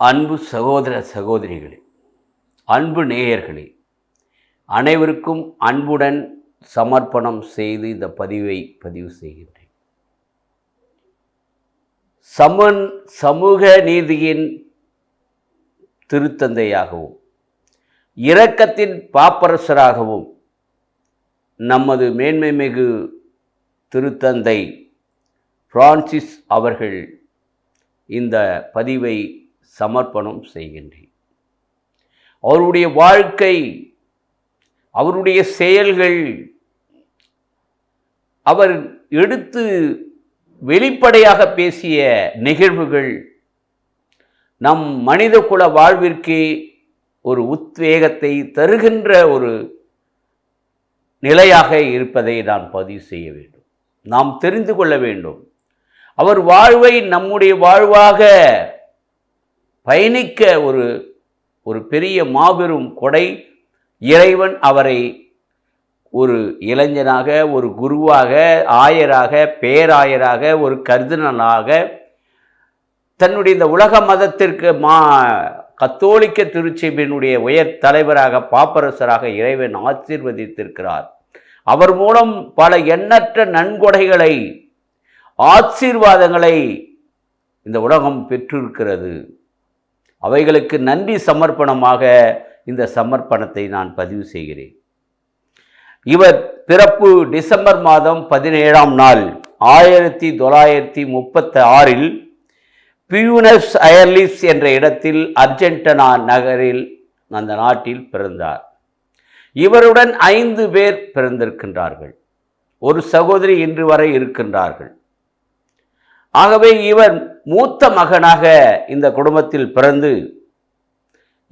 அன்பு சகோதர சகோதரிகளே அன்பு நேயர்களே அனைவருக்கும் அன்புடன் சமர்ப்பணம் செய்து இந்த பதிவை பதிவு செய்கின்றேன். சமன் சமூக நீதியின் திருத்தந்தையாகவும் இரக்கத்தின் பாப்பரசராகவும் நமது மேன்மை மிகு திருத்தந்தை பிரான்சிஸ் அவர்கள் இந்த பதிவை சமர்ப்பணம் செய்கின்றேன். அவருடைய வாழ்க்கை அவருடைய செயல்கள் அவர் எடுத்து வெளிப்படையாக பேசிய நிகழ்வுகள் நம் மனிதகுல வாழ்விற்கே ஒரு உத்வேகத்தை தருகின்ற ஒரு நிலையாக இருப்பதை நான் பதிவு செய்ய வேண்டும். நாம் தெரிந்து கொள்ள வேண்டும். அவர் வாழ்வை நம்முடைய வாழ்வாக பயணிக்க ஒரு ஒரு பெரிய மாபெரும் கொடை இறைவன் அவரை ஒரு இளைஞனாக ஒரு குருவாக ஆயராக பேராயராக ஒரு கர்தினலாக தன்னுடைய இந்த உலக மதத்திற்கு மா கத்தோலிக்க திருச்சபையினுடைய உயர் தலைவராக பாப்பரசராக இறைவன் ஆசீர்வதித்திருக்கிறார். அவர் மூலம் பல எண்ணற்ற நன்கொடைகளை ஆசீர்வாதங்களை இந்த உலகம் பெற்றிருக்கிறது. அவைகளுக்கு நன்றி சமர்ப்பணமாக இந்த சமர்ப்பணத்தை நான் பதிவு செய்கிறேன். இவர் பிறப்பு டிசம்பர் மாதம் பதினேழாம் நாள் ஆயிரத்தி தொள்ளாயிரத்தி முப்பத்தி ஆறில் பியூனஸ் அயர்லிஸ் என்ற இடத்தில் அர்ஜென்டனா நகரில் அந்த நாட்டில் பிறந்தார். இவருடன் ஐந்து பேர் பிறந்திருக்கின்றார்கள். ஒரு சகோதரி இன்று வரை இருக்கின்றார்கள். ஆகவே இவர் மூத்த மகனாக இந்த குடும்பத்தில் பிறந்து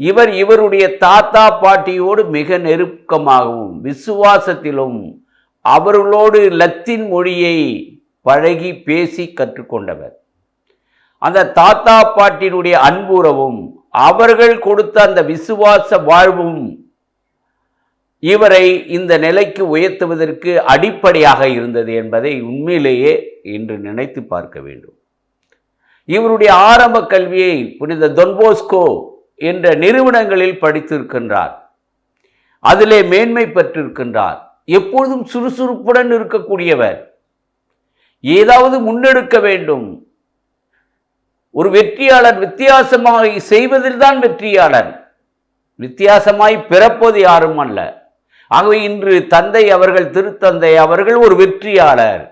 இவர் இவருடைய தாத்தா பாட்டியோடு மிக நெருக்கமாகவும் விசுவாசத்திலும் அவர்களோடு லத்தீன் மொழியை பழகி பேசி கற்றுக்கொண்டவர். அந்த தாத்தா பாட்டினுடைய அன்புறவும் அவர்கள் கொடுத்த அந்த விசுவாச வாழ்வும் இவரை இந்த நிலைக்கு உயர்த்துவதற்கு அடிப்படையாக இருந்தது என்பதை உண்மையிலேயே இன்று நினைத்து பார்க்க வேண்டும். இவருடைய ஆரம்ப கல்வியை புனித தொன்போஸ்கோ என்ற நிறுவனங்களில் படித்திருக்கின்றார். அதிலே மேன்மை பெற்றிருக்கின்றார். எப்பொழுதும் சுறுசுறுப்புடன் இருக்கக்கூடியவர். ஏதாவது முன்னெடுக்க வேண்டும். ஒரு வெற்றியாளர் வித்தியாசமாக செய்வதில்தான் வெற்றியாளர். வித்தியாசமாய் பிறப்பது யாரும் அல்ல ஆகவே இன்று தந்தை அவர்கள் திருத்தந்தை அவர்கள் ஒரு வெற்றியாளர்.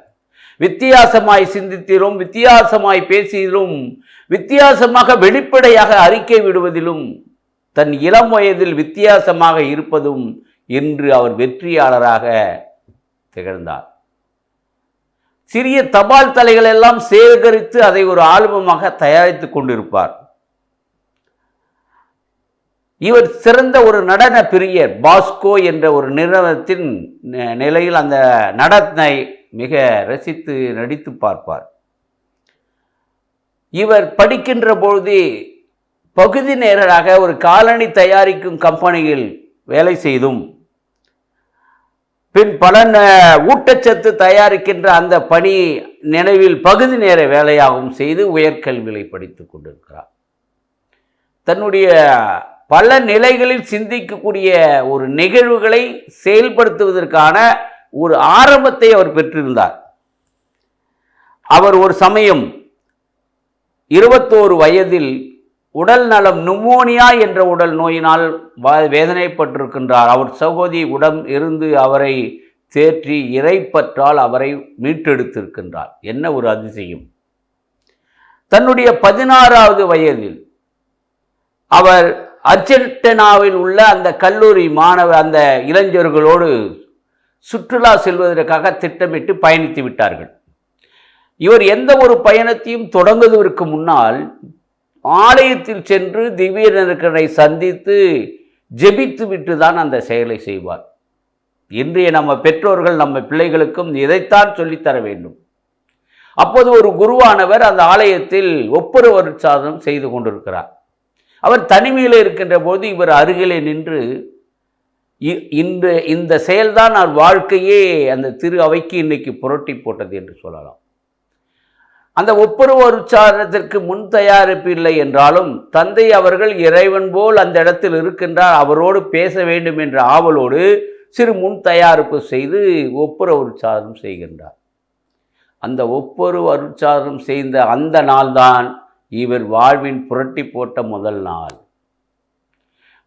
வித்தியாசமாய் சிந்தித்திலும் வித்தியாசமாய் பேசியதிலும் வித்தியாசமாக வெளிப்படையாக அறிக்கை விடுவதிலும் தன் இளம் வயதில் வித்தியாசமாக இருப்பதும் என்று அவர் வெற்றியாளராக திகழ்ந்தார். சிறிய தபால் தலைகள் எல்லாம் சேகரித்து அதை ஒரு ஆல்பமாக தயாரித்துக் கொண்டிருப்பார். இவர் சிறந்த ஒரு நடன பிரியர் பாஸ்கோ என்ற ஒரு நிறுவனத்தின் நிலையில் அந்த நடனை மிக ரசித்து நடித்து பார்ப்பார். இவர் படிக்கின்ற பொழுது பகுதி நேரராக ஒரு காலணி தயாரிக்கும் கம்பெனியில் வேலை செய்தும் பின் பல ந- ஊட்டச்சத்து தயாரிக்கின்ற அந்த பணி நினைவில் பகுதி நேர வேலையாகவும் செய்து உயர்கல்வியை படித்துக் கொண்டிருக்கிறார். தன்னுடைய பல நிலைகளில் சிந்திக்கக்கூடிய ஒரு நிகழ்வுகளை செயல்படுத்துவதற்கான ஒரு ஆரம்பத்தை அவர் பெற்றிருந்தார். அவர் ஒரு சமயம் இருபத்தோரு வயதில் உடல் நலம் நுமோனியா என்ற உடல் நோயினால் வேதனைப்பட்டிருக்கின்றார். அவர் சகோதரி உடம் இருந்து அவரை தேற்றி இறைப்பற்றால் அவரை மீட்டெடுத்திருக்கின்றார். என்ன ஒரு அதிசயம். தன்னுடைய பதினாறாவது வயதில் அவர் அர்ஜென்டினாவில் உள்ள அந்த கல்லூரி மாணவ அந்த இளைஞர்களோடு சுற்றுலா செல்வதற்காக திட்டமிட்டு பயணித்து விட்டார்கள். இவர் எந்த ஒரு பயணத்தையும் தொடங்குவதற்கு முன்னால் ஆலயத்தில் சென்று திவ்யநருக்கனை சந்தித்து ஜெபித்து விட்டு தான் அந்த செயலை செய்வார். இன்றைய நம்ம பெற்றோர்கள் நம்ம பிள்ளைகளுக்கும் இதைத்தான் சொல்லித்தர வேண்டும். அப்போது ஒரு குருவானவர் அந்த ஆலயத்தில் ஒப்புரவர் சாதனம் செய்து கொண்டிருக்கிறார். அவர் தனிமையில் இருக்கின்ற போது இவர் அருகிலே நின்று இ- இந்த இந்த செயல்தான் அவர் வாழ்க்கையே அந்த திரு அவைக்கு இன்னைக்கு புரட்டி போட்டது என்று சொல்லலாம். அந்த ஒப்புரவு உச்சாரணத்திற்கு முன் தயாரிப்பு இல்லை என்றாலும் தந்தை அவர்கள் இறைவன் போல் அந்த இடத்தில் இருக்கின்றார் அவரோடு பேச வேண்டும் என்ற ஆவலோடு சிறு முன் தயாரிப்பு செய்து ஒப்புரவு உச்சாரணம் செய்கின்றார். அந்த ஒப்புரவு அருட்சாரணம் செய்த அந்த நாள்தான் இவர் வாழ்வின் புரட்டி போட்ட முதல் நாள்.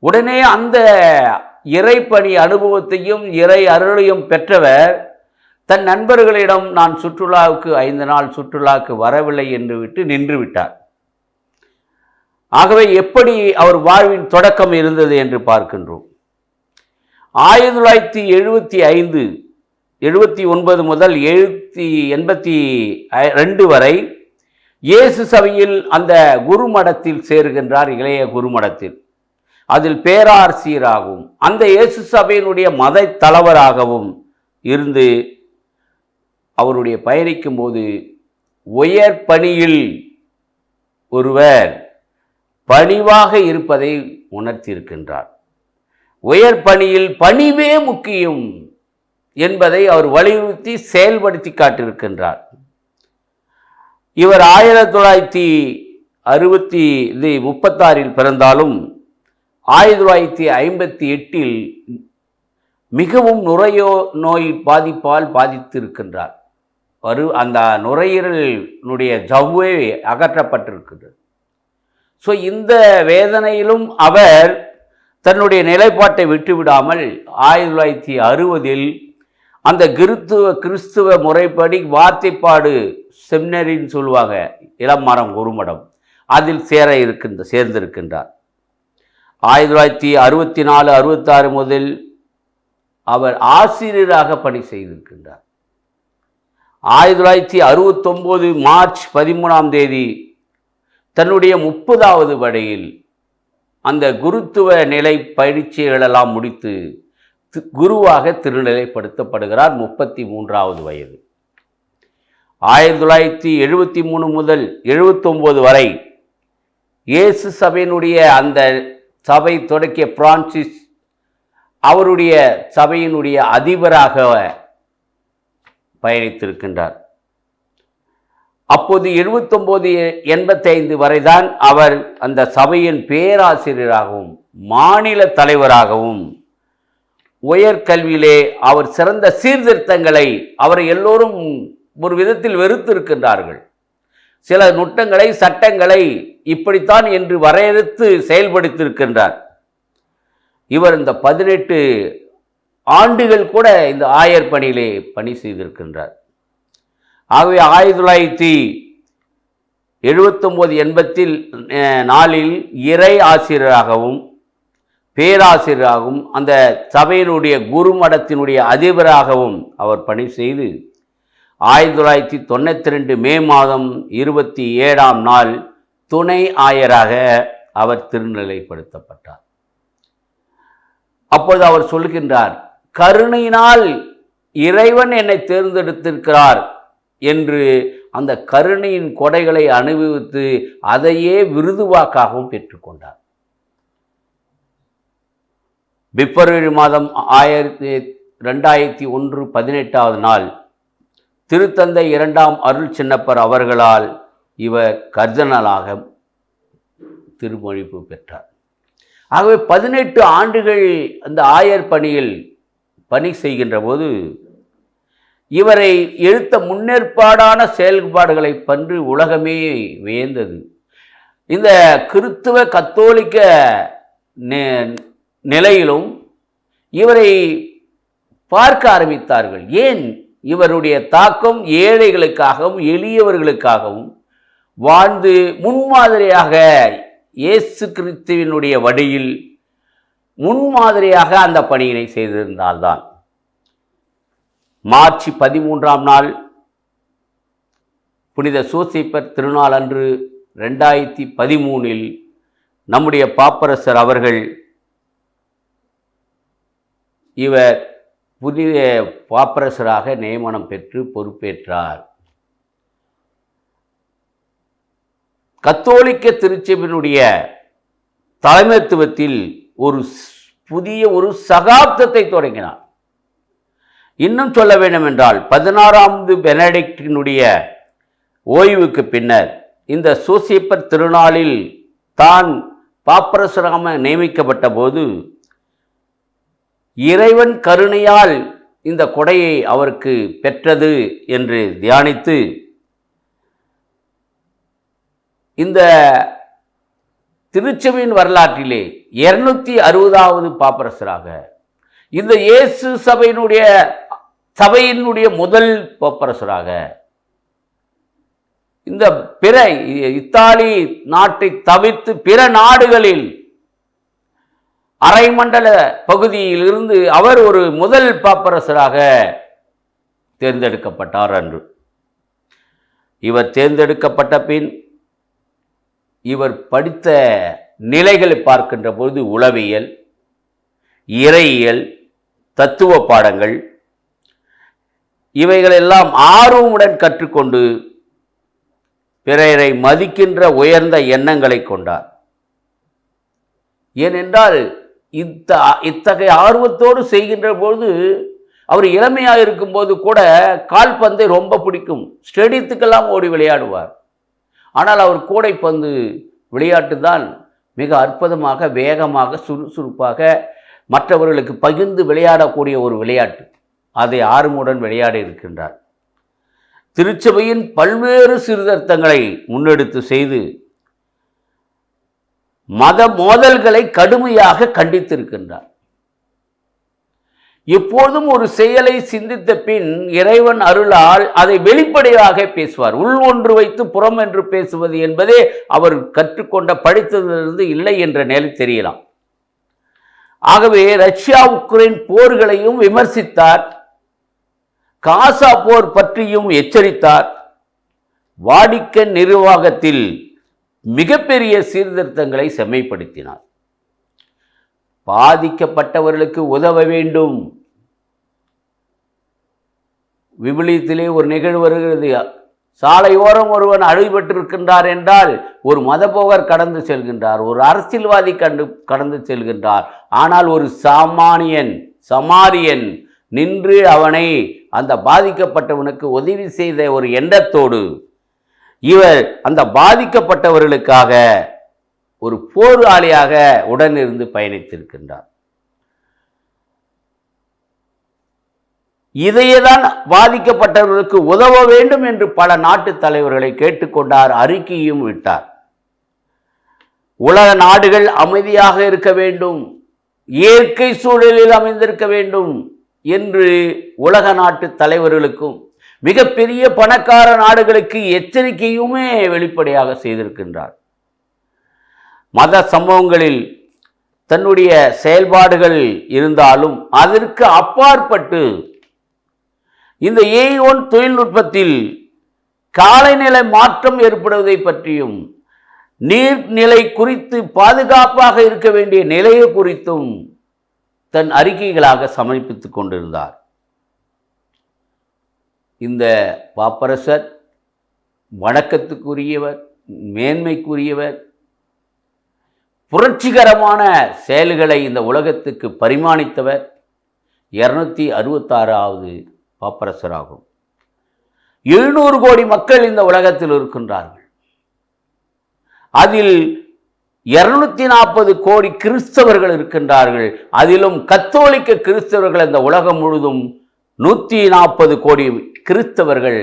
உடனே அந்த இறைப்பணி அனுபவத்தையும் இறை அருளையும் பெற்றவர் தன் நண்பர்களிடம் நான் சுற்றுலாவுக்கு ஐந்து நாள் சுற்றுலாவுக்கு வரவில்லை என்று விட்டு நின்று விட்டார். ஆகவே எப்படி அவர் வாழ்வின் தொடக்கம் இருந்தது என்று பார்க்கின்றோம். ஆயிரத்தி தொள்ளாயிரத்தி எழுபத்தி ஐந்து எழுபத்தி ஒன்பது முதல் எழுபத்தி எண்பத்தி ரெண்டு வரை இயேசு சபையில் அந்த குருமடத்தில் சேருகின்றார் இளைய குருமடத்தில். அதில் பேராசிரியராகவும் அந்த இயேசு சபையினுடைய மத தலைவராகவும் இருந்து அவருடைய பயணிக்கும் போது உயர் பணியில் ஒருவர் பணிவாக இருப்பதை உணர்த்தியிருக்கின்றார். உயர் பணியில் பணிவே முக்கியம் என்பதை அவர் வலியுறுத்தி செயல்படுத்தி காட்டியிருக்கின்றார். இவர் ஆயிரத்தி தொள்ளாயிரத்தி அறுபத்தி இது முப்பத்தாறில் பிறந்தாலும் ஆயிரத்தி தொள்ளாயிரத்தி ஐம்பத்தி எட்டில் மிகவும் நுரையோ நோய் பாதிப்பால் பாதித்திருக்கின்றார். வரு அந்த நுரையீரலினுடைய ஜவ்வே அகற்றப்பட்டிருக்கிறது ஸோ இந்த வேதனையிலும் அவர் தன்னுடைய நிலைப்பாட்டை விட்டுவிடாமல் ஆயிரத்தி தொள்ளாயிரத்தி அறுபதில் அந்த கிறித்துவ கிறிஸ்துவ முறைப்படி வார்த்தைப்பாடு செமினரின்னு சொல்லுவாங்க. ஒரு மடம். அதில் சேர இருக்கின்ற சேர்ந்திருக்கின்றார் ஆயிரத்தி தொள்ளாயிரத்தி அறுபத்தி நாலு அறுபத்தாறு முதல் அவர் ஆசிரியராக பணி செய்திருக்கின்றார். ஆயிரத்தி தொள்ளாயிரத்தி அறுபத்தொம்போது மார்ச் பதிமூணாம் தேதி தன்னுடைய முப்பதாவது வடையில் அந்த குருத்துவ நிலை பயிற்சிகளெல்லாம் முடித்து குருவாக திருநிலைப்படுத்தப்படுகிறார் முப்பத்தி மூன்றாவது வயது. ஆயிரத்தி தொள்ளாயிரத்தி எழுபத்தி மூணு முதல் எழுபத்தொம்போது வரை இயேசு சபையினுடைய அந்த சபை தொடக்கிய பிரான்சிஸ் அவருடைய சபையினுடைய அதிபராக பயணித்திருக்கின்றார். அப்போது எழுபத்தொம்போது எண்பத்தைந்து வரைதான் அவர் அந்த சபையின் பேராசிரியராகவும் மாநில தலைவராகவும் உயர்கல்வியிலே அவர் சிறந்த சீர்திருத்தங்களை அவரை எல்லோரும் ஒரு விதத்தில் வெறுத்து இருக்கின்றார்கள். சில நுட்டங்களை சட்டங்களை இப்படித்தான் என்று வரையறுத்து செயல்படுத்தியிருக்கின்றார். இவர் இந்த பதினெட்டு ஆண்டுகள் கூட இந்த ஆயர் பணியிலே பணி செய்திருக்கின்றார். ஆகவே ஆயிரத்தி தொள்ளாயிரத்தி எழுபத்தொம்போது எண்பத்தில் நாளில் நாலில் இறை ஆசிரியராகவும் பேராசிரியராகவும் அந்த சபையினுடைய குருமடத்தினுடைய அதிபராகவும் அவர் பணி செய்து ஆயிரத்தி தொள்ளாயிரத்தி தொண்ணூற்றி ரெண்டு மே மாதம் இருபத்தி ஏழாம் நாள் துணை ஆயராக அவர் திருநிலைப்படுத்தப்பட்டார். அப்பொழுது அவர் சொல்கின்றார் கருணையினால் இறைவன் என்னை தேர்ந்தெடுத்திருக்கிறார் என்று அந்த கருணையின் கொடைகளை அனுபவித்து அதையே விருதுவாக்காகவும் பெற்றுக்கொண்டார் பிப்ரவரி மாதம் ஆயிரத்தி ரெண்டாயிரத்தி ஒன்று பதினெட்டாவது நாள் திருத்தந்தை இரண்டாம் அருள் சின்னப்பர் அவர்களால் இவர் கர்தனலாக திருமொழிப்பு பெற்றார். ஆகவே பதினெட்டு ஆண்டுகள் அந்த ஆயர் பணியில் பணி செய்கின்ற போது இவரை எழுத்த முன்னேற்பாடான செயல்பாடுகளை பற்றி உலகமே வியந்தது. இந்த கிறித்துவ கத்தோலிக்க நிலையிலும் இவரை பார்க்க ஆரம்பித்தார்கள். ஏன் இவருடைய தாக்கம் ஏழைகளுக்காகவும் எளியவர்களுக்காகவும் வாழ்ந்து முன்மாதிரியாக இயேசு கிறிஸ்துவினுடைய வழியில் முன்மாதிரியாக அந்த பணியினை செய்திருந்தால்தான். மார்ச் பதிமூன்றாம் நாள் புனித சூசிப்பர் திருநாள் அன்று ரெண்டாயிரத்தி பதிமூனில் நம்முடைய பாப்பரசர் அவர்கள் இவர் புதிய பாப்பரசராக நியமனம் பெற்று பொறுப்பேற்றார். கத்தோலிக்க திருச்சபையினுடைய தலைமைத்துவத்தில் ஒரு ஸ்- புதிய ஒரு சகாப்தத்தை தொடங்கினார். இன்னும் சொல்ல வேண்டும் என்றால் பதினாறாவது பெனடிக்டினுடைய ஓய்வுக்கு பின்னர் இந்த சூசியப்பர் திருநாளில் தான் பாப்பரசுராம நியமிக்கப்பட்ட போது இறைவன் கருணையால் இந்த கொடையை அவருக்கு பெற்றது என்று தியானித்து இந்த திருச்சபையின் வரலாற்றிலே இருநூத்தி அறுபதாவது பாப்பரசராக இந்த இயேசு சபையினுடைய சபையினுடைய முதல் பாப்பரசராக இந்த பிற இத்தாலி நாட்டை தவிர்த்து பிற நாடுகளில் அரைமண்டல பகுதியிலிருந்து அவர் ஒரு முதல் பாப்பரசராக தேர்ந்தெடுக்கப்பட்டார் அன்று. இவர் தேர்ந்தெடுக்கப்பட்ட பின் இவர் படித்த நிலைகளை பார்க்கின்ற பொழுது உளவியல் இறையியல் தத்துவ பாடங்கள் இவைகளெல்லாம் ஆர்வமுடன் கற்றுக்கொண்டு பிறரை மதிக்கின்ற உயர்ந்த எண்ணங்களை கொண்டார். ஏனென்றால் இத்த இத்தகைய ஆர்வத்தோடு செய்கின்ற பொழுது அவர் இளமையாக இருக்கும்போது கூட கால்பந்தை ரொம்ப பிடிக்கும். ஸ்டேடியத்துக்கெல்லாம் ஓடி விளையாடுவார். ஆனால் அவர் கூடைப்பந்து விளையாட்டு தான் மிக அற்புதமாக வேகமாக சுறுசுறுப்பாக மற்றவர்களுக்கு பகிர்ந்து விளையாடக்கூடிய ஒரு விளையாட்டு. அதை ஆர்வமுடன் விளையாடி இருக்கின்றார். திருச்சபையின் பல்வேறு சீர்திருத்தங்களை முன்னெடுத்து செய்து மத மோதல்களை கடுமையாக கண்டித்திருக்கின்றார். எப்போதும் ஒரு செயலை சிந்தித்த பின் இறைவன் அருளால் அதை வெளிப்படையாக பேசுவார். உள் ஒன்று வைத்து புறம் என்று பேசுவது என்பதே அவர் கற்றுக்கொண்ட படித்ததிலிருந்து இல்லை என்ற நிலை தெரியலாம். ஆகவே ரஷ்யா உக்ரைன் போர்களையும் விமர்சித்தார். காசா போர் பற்றியும் எச்சரித்தார். வாடிக்கை நிர்வாகத்தில் மிகப்பெரிய சீர்திருத்தங்களை செம்மைப்படுத்தினார். பாதிக்கப்பட்டவர்களுக்கு உதவ வேண்டும். விவிலியத்திலே ஒரு நிகழ்வு வருகிறது. சாலையோரம் ஒருவன் அழிபட்டிருக்கின்றார் என்றால் ஒரு மதபோகர் கடந்து செல்கின்றார் ஒரு அரசியல்வாதி கண்டு கடந்து செல்கின்றார். ஆனால் ஒரு சாமானியன் சமாரியன் நின்று அவனை அந்த பாதிக்கப்பட்டவனுக்கு உதவி செய்த ஒரு எண்ணத்தோடு இவர் அந்த பாதிக்கப்பட்டவர்களுக்காக ஒரு போராளியாக உடனிருந்து பயணித்திருக்கின்றார். இதையேதான் பாதிக்கப்பட்டவர்களுக்கு உதவ வேண்டும் என்று பல நாட்டு தலைவர்களை கேட்டுக்கொண்டார் அறிக்கையும் விட்டார் உலக நாடுகள் அமைதியாக இருக்க வேண்டும் இயற்கை சூழலில் அமைந்திருக்க வேண்டும் என்று உலக நாட்டு தலைவர்களுக்கும் மிகப்பெரிய பணக்கார நாடுகளுக்கு எச்சரிக்கையுமே வெளிப்படையாக செய்திருக்கின்றார். மத சம்பவங்களில் தன்னுடைய செயல்பாடுகள் இருந்தாலும் அதற்கு அப்பாற்பட்டு இந்த ஏஐ ஒன் தொழில்நுட்பத்தில் காலநிலை மாற்றம் ஏற்படுவதை பற்றியும் நீர்நிலை குறித்து பாதுகாப்பாக இருக்க வேண்டிய நிலையை குறித்தும் தன் அறிக்கைகளாக சமர்ப்பித்துக் கொண்டிருந்தார். இந்த பாப்பரசர் வணக்கத்துக்குரியவர் மேன்மைக்குரியவர் புரட்சிகரமான செயல்களை இந்த உலகத்துக்கு பரிமாணித்தவர் இரநூத்தி அறுபத்தாறாவது பாப்பரசராகும் எழுநூறு கோடி மக்கள் இந்த உலகத்தில் இருக்கின்றார்கள். அதில் இருநூத்தி நாற்பது கோடி கிறிஸ்தவர்கள் இருக்கின்றார்கள். அதிலும் கத்தோலிக்க கிறிஸ்தவர்கள் இந்த உலகம் முழுதும் நூற்றி நாற்பது கோடி கிறிஸ்தவர்கள்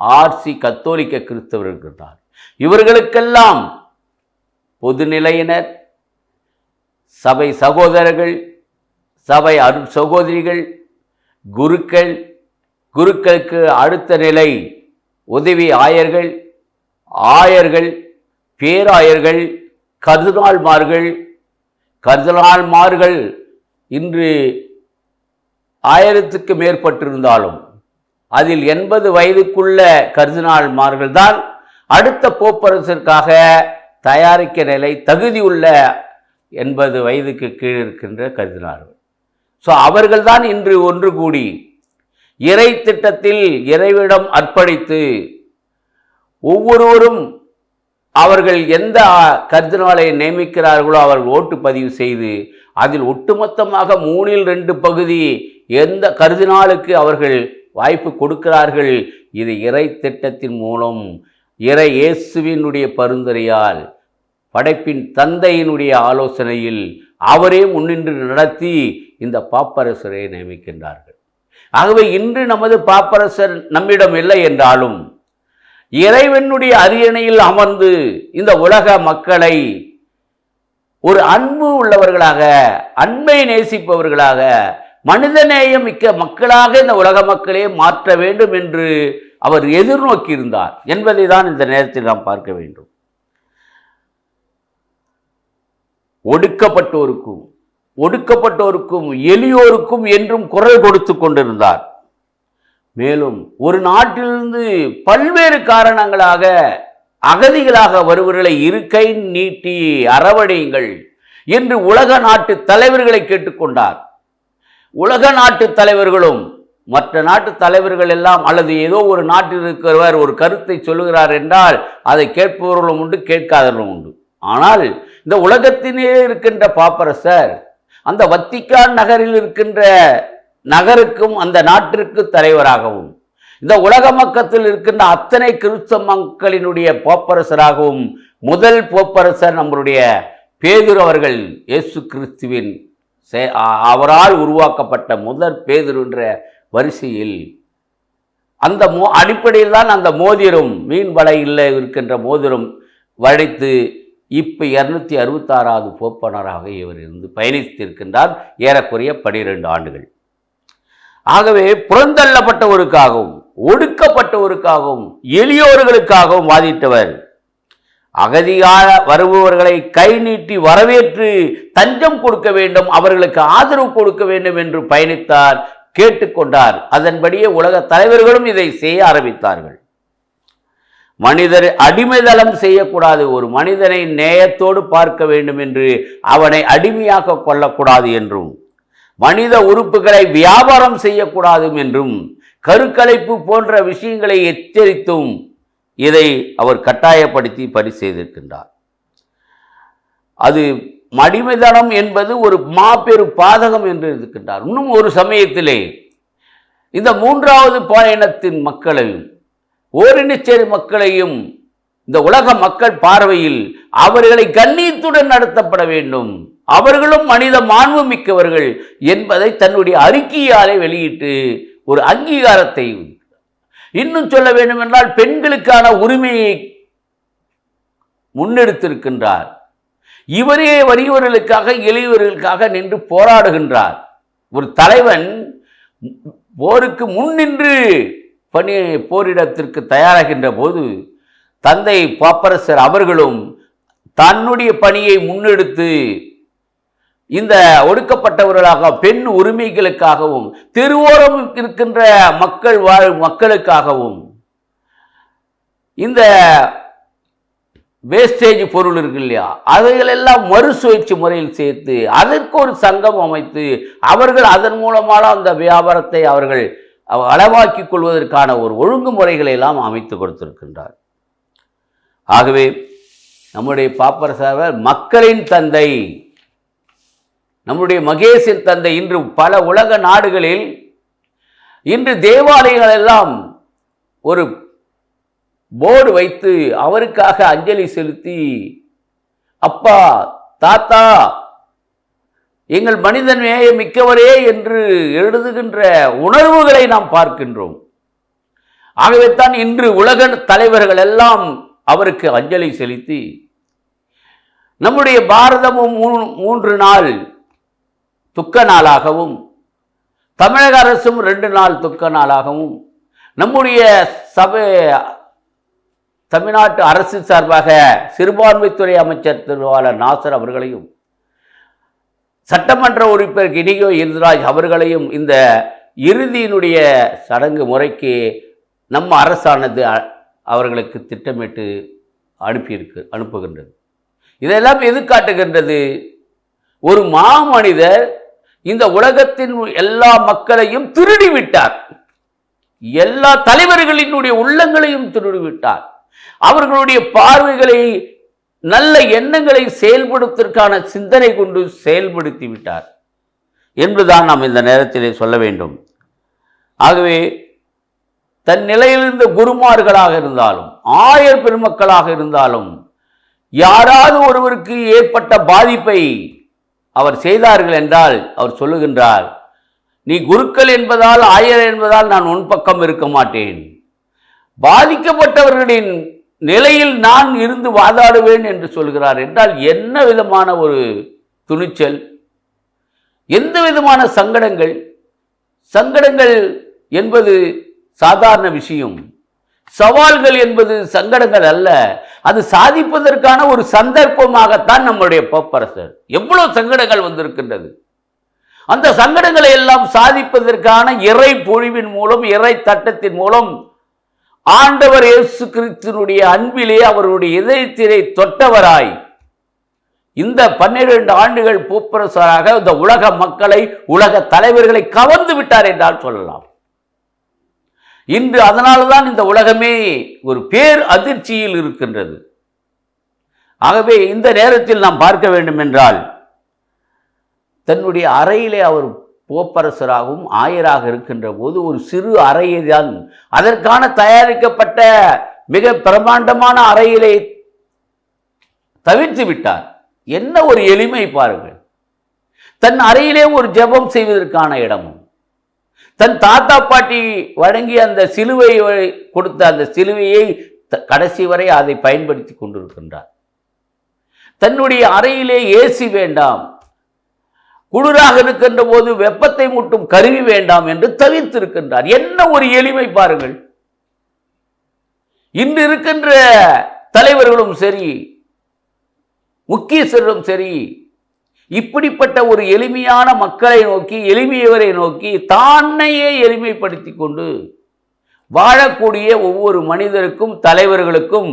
ஆர்சி கத்தோலிக்க கிறிஸ்தவர்கள் இருக்கின்றார் இவர்களுக்கெல்லாம் பொதுநிலையினர் சபை சகோதரர்கள் சபை அரு சகோதரிகள் குருக்கள் குருக்களுக்கு அடுத்த நிலை உதவி ஆயர்கள் ஆயர்கள் பேராயர்கள் கருதுநாள்மார்கள் கருதுநாள்மார்கள் இன்று ஆயிரத்துக்கு மேற்பட்டிருந்தாலும் அதில் எண்பது வயதுக்குள்ள கருதினாள்மார்கள் தான் அடுத்த போப்பரசிற்காக தயாரிக்க நிலை தகுதியுள்ள எண்பது வயதுக்கு கீழ் இருக்கின்ற கருதினார்கள் ஸோ அவர்கள்தான் இன்று ஒன்று கூடி இறை திட்டத்தில் இறைவிடம் அர்ப்பணித்து ஒவ்வொருவரும் அவர்கள் எந்த கர்தினாலை நியமிக்கிறார்களோ அவர்கள் ஓட்டு பதிவு செய்து அதில் ஒட்டுமொத்தமாக மூணில் ரெண்டு பகுதி எந்த கருதினாலுக்கு அவர்கள் வாய்ப்பு கொடுக்கிறார்கள். இது இறை திட்டத்தின் மூலம் இறை இயேசுவினுடைய பரிந்துரையால் படைப்பின் தந்தையினுடைய ஆலோசனையில் அவரே முன்னின்று நடத்தி இந்த பாப்பரசரை நியமிக்கின்றார்கள். ஆகவே இன்று நமது பாப்பரசர் நம்மிடம் இல்லை என்றாலும் இறைவனுடைய அரியணையில் அமர்ந்து இந்த உலக மக்களை ஒரு அன்பு உள்ளவர்களாக அன்பை நேசிப்பவர்களாக மனிதநேயம் மிக்க மக்களாக இந்த உலக மக்களே மாற்ற வேண்டும் என்று அவர் எதிர்நோக்கியிருந்தார் என்பதை தான் இந்த நேரத்தில் நாம் பார்க்க வேண்டும். ஒடுக்கப்பட்டோருக்கும் ஒடுக்கப்பட்டோருக்கும் எளியோருக்கும் என்றும் குரல் கொடுத்து கொண்டிருந்தார். மேலும் ஒரு நாட்டிலிருந்து பல்வேறு காரணங்களாக அகதிகளாக வருவர்களை இருக்கை நீட்டி அரவணையுங்கள் என்று உலக நாட்டு தலைவர்களை கேட்டுக்கொண்டார் உலக நாட்டு தலைவர்களும் மற்ற நாட்டு தலைவர்கள் எல்லாம் அல்லது ஏதோ ஒரு நாட்டில் இருக்கிறவர் ஒரு கருத்தை சொல்லுகிறார் என்றால் அதை கேட்பவர்களும் உண்டு கேட்காதவர்களும் உண்டு. ஆனால் இந்த உலகத்திலே இருக்கின்ற பாப்பரசர் அந்த வத்திக்கான் நகரில் இருக்கின்ற நகருக்கும் அந்த நாட்டிற்கு தலைவராகவும் இந்த உலக மக்கத்தில் இருக்கின்ற அத்தனை கிறிஸ்தவ மக்களினுடைய போப்பரசராகவும் முதல் போப்பரசர் நம்மளுடைய பேதுரு அவர்கள் இயேசு கிறிஸ்துவின் செ- அவரால் உருவாக்கப்பட்ட முதல் பேதுருன்ற வரிசையில் அந்த மோ அடிப்படையில் தான் அந்த மோதிரம் மீன் வலையில் இருக்கின்ற மோதிரம் வளைத்து இப்போ இரநூத்தி அறுபத்தாறாவது போப்பனராக இவர் இருந்து பயணித்திருக்கின்றார். ஏறக்குறைய பனிரெண்டு ஆண்டுகள். ஆகவே புறந்தள்ளப்பட்டவருக்காகவும் ஒடுக்கப்பட்டவருக்காகவும் எளியோர்களுக்காகவும் வாதிட்டவர் அகதியாக வருபவர்களை கை நீட்டி வரவேற்று தஞ்சம் கொடுக்க வேண்டும் அவர்களுக்கு ஆதரவு கொடுக்க வேண்டும் என்று பயணித்தார் கேட்டுக்கொண்டார். அதன்படியே உலக தலைவர்களும் இதை செய்ய ஆரம்பித்தார்கள். மனிதர் அடிமைதளம் செய்யக்கூடாது ஒரு மனிதனை நேயத்தோடு பார்க்க வேண்டும் என்று அவனை அடிமையாக கொள்ளக்கூடாது என்றும் மனித உறுப்புகளை வியாபாரம் செய்யக்கூடாது என்றும் கருக்கலைப்பு போன்ற விஷயங்களை எச்சரித்தும் இதை அவர் கட்டாயப்படுத்தி பரி செய்திருக்கின்றார் அது மடிமைதனம் என்பது ஒரு மாபெரும் பாதகம் என்று இருக்கின்றார். இன்னும் ஒரு சமயத்திலே இந்த மூன்றாவது பயணத்தின் மக்களையும் ஓரினச்சேரி மக்களையும் இந்த உலக மக்கள் பார்வையில் அவர்களை கண்ணியத்துடன் நடத்தப்பட வேண்டும். அவர்களும் மனித மாண்பு மிக்கவர்கள் என்பதை தன்னுடைய அறிக்கையாலே வெளியிட்டு ஒரு அங்கீகாரத்தை இன்னும் சொல்ல வேண்டும் என்றால் பெண்களுக்கான உரிமையை முன்னெடுத்திருக்கின்றார். இவரே வறியவர்களுக்காக எளியவர்களுக்காக நின்று போராடுகின்றார். ஒரு தலைவன் போருக்கு முன்னின்று பணி போரிடத்திற்கு தயாராகின்ற போது தந்தை பாப்பரசர் அவர்களும் தன்னுடைய பணியை முன்னெடுத்து இந்த ஒடுக்கப்பட்டவர்களாக பெண் உரிமைகளுக்காகவும் தெருவோரம் இருக்கின்ற மக்கள் வாழ் மக்களுக்காகவும் இந்த வேஸ்டேஜ் பொருள் இருக்கு இல்லையா? அவைகளெல்லாம் மறுசுழற்சி முறையில் சேர்த்து அதற்கு ஒரு சங்கம் அமைத்து அவர்கள் அதன் மூலமாக அந்த வியாபாரத்தை அவர்கள் அளவாக்கிக் கொள்வதற்கான ஒரு ஒழுங்குமுறைகளை எல்லாம் அமைத்து கொடுத்திருக்கின்றார். ஆகவே நம்முடைய பாப்பரசர் மக்களின் தந்தை நம்முடைய மகேசின் தந்தை இன்று பல உலக நாடுகளில் இன்று தேவாலயங்கள் எல்லாம் ஒரு போர்டு வைத்து அவருக்காக அஞ்சலி செலுத்தி அப்பா தாத்தா எங்கள் மனிதன் மிக்கவரே என்று எழுதுகின்ற உணர்வுகளை நாம் பார்க்கின்றோம். ஆகவே தான் இன்று உலக தலைவர்கள் எல்லாம் அவருக்கு அஞ்சலி செலுத்தி நம்முடைய பாரதமும் மூ- மூன்று நாள் துக்க நாளாகவும் தமிழக அரசும் ரெண்டு நாள் துக்க நாளாகவும் நம்முடைய சபை தமிழ்நாட்டு அரசு சார்பாக சிறுபான்மைத்துறை அமைச்சர் திருவாளர் நாசர் அவர்களையும் சட்டமன்ற உறுப்பினர் கிடிகோ இந்திராஜ் அவர்களையும் இந்த இறுதியினுடைய சடங்கு முறைக்கு நம்ம அரசானது அ- அவர்களுக்கு திட்டமிட்டு அனுப்பியிருக்கு அனுப்புகின்றது. இதெல்லாம் எது காட்டுகின்றது ஒரு மாமனிதர் இந்த உலகத்தின் எல்லா மக்களையும் திருடி விட்டார் எல்லா தலைவர்களினுடைய உள்ளங்களையும் திருடி விட்டார் அவர்களுடைய பார்வைகளை நல்ல எண்ணங்களை செயல்படுவதற்கான சிந்தனை கொண்டு செயல்படுத்தி விட்டார். என்பதுதான் நாம் இந்த நேரத்திலே சொல்ல வேண்டும். ஆகவே தன் நிலையிலிருந்த குருமார்களாக இருந்தாலும் ஆயர் பெருமக்களாக இருந்தாலும் யாராவது ஒருவருக்கு ஏற்பட்ட பாதிப்பை அவர் செய்தார்கள் என்றால் அவர் சொல்லுகின்றார் நீ குருக்கள் என்பதால் ஆயர் என்பதால் நான் உன் பக்கம் இருக்க மாட்டேன். பாதிக்கப்பட்டவர்களின் நிலையில் நான் இருந்து வாதாடுவேன் என்று சொல்கிறார். என்றால் என்ன விதமான ஒரு துணிச்சல்? எந்த விதமான சங்கடங்கள்? சங்கடங்கள் என்பது சாதாரண விஷயம். சவால்கள் என்பது சங்கடங்கள் அல்ல. அது சாதிப்பதற்கான ஒரு சந்தர்ப்பமாகத்தான் நம்முடைய பப்பரசர். எவ்வளவு சங்கடங்கள் வந்திருக்கின்றது. அந்த சங்கடங்களை எல்லாம் சாதிப்பதற்கான இறை பொழிவின் மூலம் இறை தட்டத்தின் மூலம் ஆண்டவர் இயேசு கிறிஸ்தினுடைய அன்பிலே அவருடைய இதயத்திலே தொட்டவராய் இந்த பன்னிரண்டு ஆண்டுகள் பூப்பரசராக இந்த உலக மக்களை உலக தலைவர்களை கவர்ந்து விட்டார் என்றால் சொல்லலாம். இன்று அதனால்தான் இந்த உலகமே ஒரு பேர் அதிர்ச்சியில் இருக்கின்றது. ஆகவே இந்த நேரத்தில் நாம் பார்க்க வேண்டும் என்றால் தன்னுடைய அறையிலே அவர் போப்பரசராகவும் ஆயராக இருக்கின்ற போது ஒரு சிறு அறையை தான் அதற்கான தயாரிக்கப்பட்ட மிக பிரமாண்டமான அறையிலே தவிர்த்து விட்டார். என்ன ஒரு எளிமை பாருங்கள். தன் அறையிலே ஒரு ஜெபம் செய்வதற்கான இடமும் தன் தாத்தா பாட்டி வழங்கிய அந்த சிலுவை கொடுத்த அந்த சிலுவையை த- கடைசி வரை அதை பயன்படுத்தி கொண்டிருக்கின்றார். தன்னுடைய அறையிலே ஏசி வேண்டாம் குளிராக இருக்கின்ற போது வெப்பத்தை மட்டும் கருவி வேண்டாம் என்று தவிர்த்திருக்கின்றார். என்ன ஒரு எளிமை பாருங்கள். இன்று இருக்கின்ற தலைவர்களும் சரி முக்கியஸ்தரும் சரி இப்படிப்பட்ட ஒரு எளிமையான மக்களை நோக்கி எளிமையவரை நோக்கி தானையே எளிமைப்படுத்தி கொண்டு வாழக்கூடிய ஒவ்வொரு மனிதருக்கும் தலைவர்களுக்கும்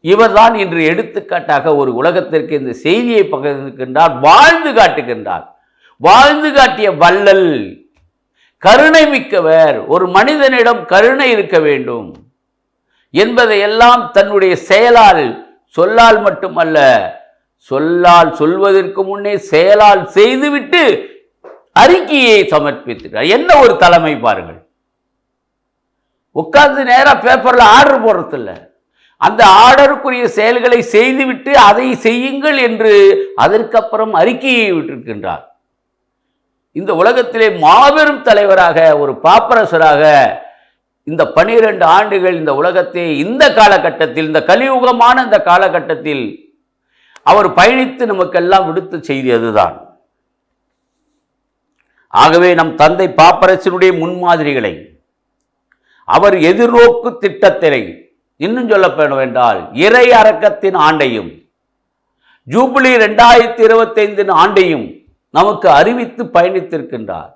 இவர்தான் இன்று எடுத்துக்காட்டாக ஒரு உலகத்திற்கு இந்த செய்தியை பகிர்ந்திருக்கின்றார் வாழ்ந்து காட்டுகின்றார். வாழ்ந்து காட்டிய வள்ளல் கருணை மிக்கவர் ஒரு மனிதனிடம் கருணை இருக்க வேண்டும் என்பதையெல்லாம் தன்னுடைய செயலால் சொல்லால் மட்டுமல்ல சொல்லால் சொல்வதற்கு முன்னே செயலால் செய்துவிட்டு அறிக்கையை சமர்ப்பித்தார் என்ன ஒரு தலைமை பாருங்கள். உட்கார்ந்து நேராக பேப்பரில் ஆர்டர் போடுறதில்ல. அந்த ஆர்டருக்குரிய செயல்களை செய்துவிட்டு அதை செய்யுங்கள் என்று அதற்கப்புறம் அறிக்கையை விட்டிருக்கின்றார். இந்த உலகத்திலே மாபெரும் தலைவராக ஒரு பாப்பரசராக இந்த பனிரெண்டு ஆண்டுகள் இந்த உலகத்தை இந்த காலகட்டத்தில் இந்த கலியுகமான இந்த காலகட்டத்தில் அவர் பயணித்து நமக்கெல்லாம் விடுத்த செய்தி அதுதான். ஆகவே நம் தந்தை பாப்பரசனுடைய முன்மாதிரிகளை அவர் எதிர்நோக்கு திட்டத்தினை இன்னும் சொல்லப்படவென்றால் இறை அரக்கத்தின் ஆண்டையும் ஜூபிலி ரெண்டாயிரத்தி இருபத்தைந்தின் ஆண்டையும் நமக்கு அறிவித்து பயணித்திருக்கின்றார்.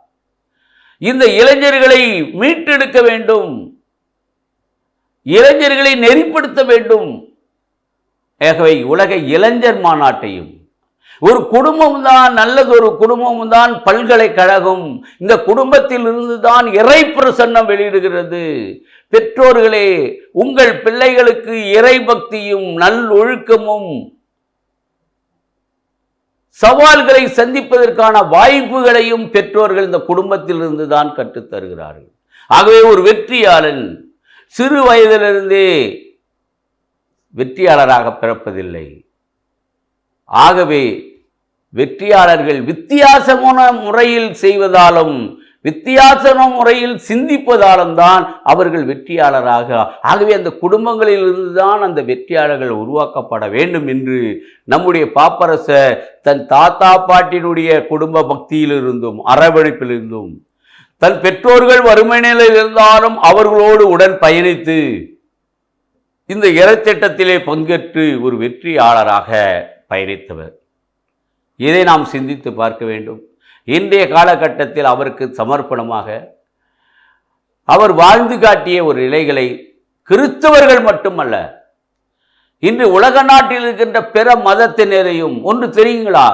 இந்த இளைஞர்களை மீட்டெடுக்க வேண்டும் இளைஞர்களை நெறிப்படுத்த வேண்டும் ஆகவே உலக இளைஞர் மாநாட்டையும். ஒரு குடும்பம் தான் நல்லது ஒரு குடும்பம் தான் பல்கலைக்கழகம். இந்த குடும்பத்தில் இருந்து தான் இறை பிரசன்னம் வெளியிடுகிறது. பெற்றோர்களே உங்கள் பிள்ளைகளுக்கு இறை பக்தியும் நல்லொழுக்கமும் சவால்களை சந்திப்பதற்கான வாய்ப்புகளையும் பெற்றோர்கள் இந்த குடும்பத்திலிருந்து தான் கற்றுத் தருகிறார்கள் ஆகவே ஒரு வெற்றியாளன் சிறு வயதிலிருந்தே வெற்றியாளராக பிறப்பதில்லை. ஆகவே வெற்றியாளர்கள் வித்தியாசமான முறையில் செய்வதாலும் வித்தியாசமான முறையில் சிந்திப்பதாலும் தான் அவர்கள் வெற்றியாளராக ஆகவே அந்த குடும்பங்களில் இருந்துதான் அந்த வெற்றியாளர்கள் உருவாக்கப்பட வேண்டும் என்று நம்முடைய பாப்பரசர் தன் தாத்தா பாட்டினுடைய குடும்ப பக்தியிலிருந்தும் அரவணைப்பிலிருந்தும் தன் பெற்றோர்கள் வறுமை நிலையில் இருந்தாலும் அவர்களோடு உடன் பயணித்து இந்த இறத்திட்டத்திலே பங்கேற்று ஒரு வெற்றியாளராக பயணித்தவர். இதை நாம் சிந்தித்து பார்க்க வேண்டும். இன்றைய காலகட்டத்தில் அவருக்கு சமர்ப்பணமாக அவர் வாழ்ந்து காட்டிய ஒரு நிலைகளை கிறிஸ்தவர்கள் மட்டுமல்ல இன்று உலக நாட்டில் இருக்கின்ற பிற மதத்தினரையும் ஒன்று தெரியுங்களா?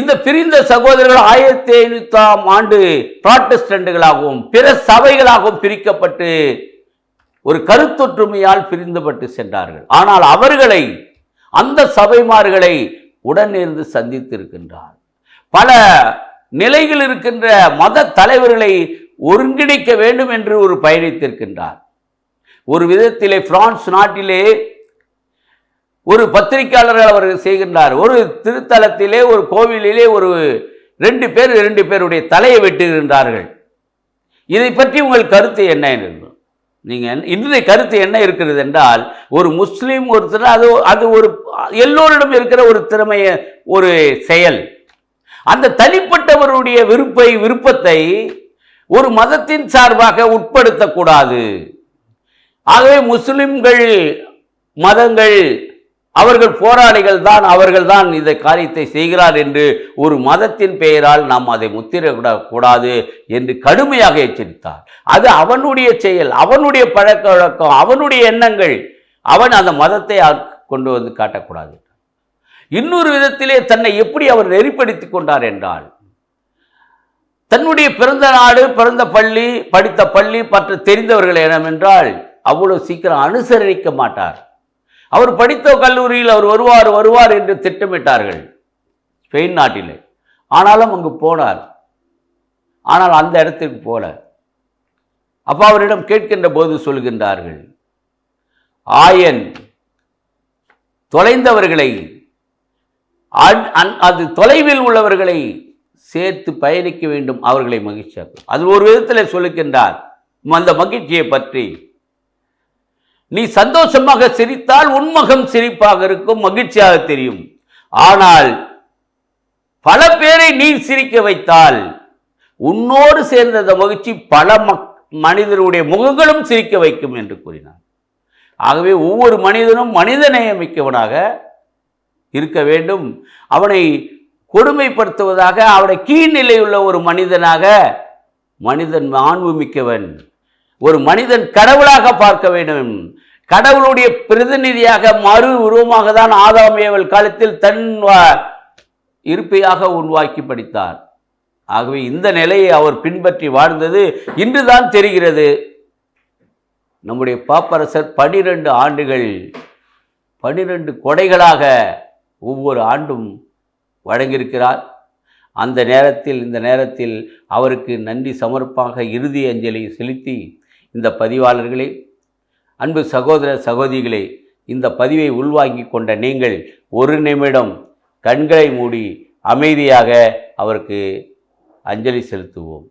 இந்த பிரிந்த சகோதரர்கள் ஆயிரத்தி ஐநூத்தாம் ஆண்டு புராட்டஸ்டண்டுகளாகவும் பிற சபைகளாகவும் பிரிக்கப்பட்டு ஒரு கருத்தொற்றுமையால் பிரிந்துபட்டு சென்றார்கள். ஆனால் அவர்களை அந்த சபைமார்களை உடனிருந்து சந்தித்திருக்கின்றார். பல நிலையில் இருக்கின்ற மத தலைவர்களை ஒருங்கிணைக்க வேண்டும் என்று ஒரு பயணித்திருக்கின்றார். ஒரு விதத்திலே பிரான்ஸ் நாட்டிலே ஒரு பத்திரிகையாளர்கள் அவர் செய்கின்றார். ஒரு திருத்தலத்திலே ஒரு கோவிலிலே ஒரு ரெண்டு பேர் ரெண்டு பேருடைய தலையை வெட்டுகின்றார்கள் இதை பற்றி உங்கள் கருத்து என்ன என்று? நீங்கள் இன்றைய கருத்து என்ன இருக்கிறது என்றால் ஒரு முஸ்லீம் ஒருத்தர் அது அது ஒரு எல்லோரிடம் இருக்கிற ஒரு திறமைய ஒரு செயல். அந்த தனிப்பட்டவருடைய விருப்பை விருப்பத்தை ஒரு மதத்தின் சார்பாக உட்படுத்தக்கூடாது. ஆகவே முஸ்லிம்கள் மதங்கள் அவர்கள் போராளிகள் தான் அவர்கள் தான் இந்த காரியத்தை செய்கிறார் என்று ஒரு மதத்தின் பெயரால் நாம் அதை முத்திரக்கூடாது என்று கடுமையாக எச்சரித்தார். அது அவனுடைய செயல் அவனுடைய பழக்க வழக்கம் அவனுடைய எண்ணங்கள். அவன் அந்த மதத்தை கொண்டு வந்து காட்டக்கூடாது. இன்னொரு விதத்திலே தன்னை எப்படி அவர் நெறிப்படுத்தி கொண்டார் என்றால் தன்னுடைய பிறந்த நாடு பிறந்த பள்ளி படித்த பள்ளி பற்ற தெரிந்தவர்கள் என்னவென்றால் அவ்வளவு சீக்கிரம் அனுசரிக்க மாட்டார். அவர் படித்த கல்லூரியில் அவர் வருவார் வருவார் என்று திட்டமிட்டார்கள். ஸ்பெயின் நாட்டிலே. ஆனாலும் அங்கு போனார். ஆனால் அந்த இடத்திற்கு போல. அப்போ அவரிடம் கேட்கின்ற போது சொல்கின்றார்கள் ஆயன் தொலைந்தவர்களை அது தொலைவில் உள்ளவர்களை சேர்த்து பயணிக்க வேண்டும். அவர்களை மகிழ்ச்சியாக்கும். அது ஒரு விதத்தில் சொல்லுகின்றார் அந்த மகிழ்ச்சியை பற்றி நீ சந்தோஷமாக சிரித்தால் உன்மகம் சிரிப்பாக இருக்கும் மகிழ்ச்சியாக தெரியும். ஆனால் பல பேரை நீ சிரிக்க வைத்தால் உன்னோடு சேர்ந்த அந்த மகிழ்ச்சி பல மனிதருடைய முகங்களும் சிரிக்க வைக்கும் என்று கூறினார். ஆகவே ஒவ்வொரு மனிதனும் மனிதநேயமிக்கவனாக இருக்க வேண்டும். அவனை கொடுமைப்படுத்துவதாக அவனை கீழ்நிலையுள்ள ஒரு மனிதனாக மனிதன் மாண்பு மிக்கவன் ஒரு மனிதன் கடவுளாக பார்க்க வேண்டும். கடவுளுடைய பிரதிநிதியாக மறு உருவமாக தான் ஆதாமியவள் காலத்தில் தன் இருப்பையாக உருவாக்கி படித்தார். ஆகவே இந்த நிலையை அவர் பின்பற்றி வாழ்ந்தது இன்றுதான் தெரிகிறது. நம்முடைய பாப்பரசர் பனிரெண்டு ஆண்டுகள் பனிரெண்டு கொடைகளாக ஒவ்வொரு ஆண்டும் வழங்கியிருக்கிறார். அந்த நேரத்தில் இந்த நேரத்தில் அவருக்கு நன்றி சமர்ப்பாக இறுதி அஞ்சலி செலுத்தி இந்த பதிவாளர்களே அன்பு சகோதர சகோதரிகளே இந்த பதிவை உள்வாங்கி கொண்ட நீங்கள் ஒரு நிமிடம் கண்களை மூடி அமைதியாக அவருக்கு அஞ்சலி செலுத்துவோம்.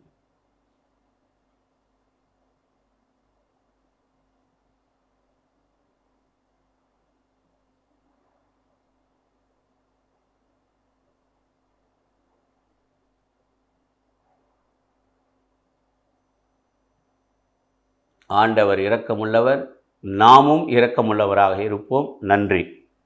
ஆண்டவர் இரக்கமுள்ளவர். நாமும் இரக்கமுள்ளவராக இருப்போம். நன்றி.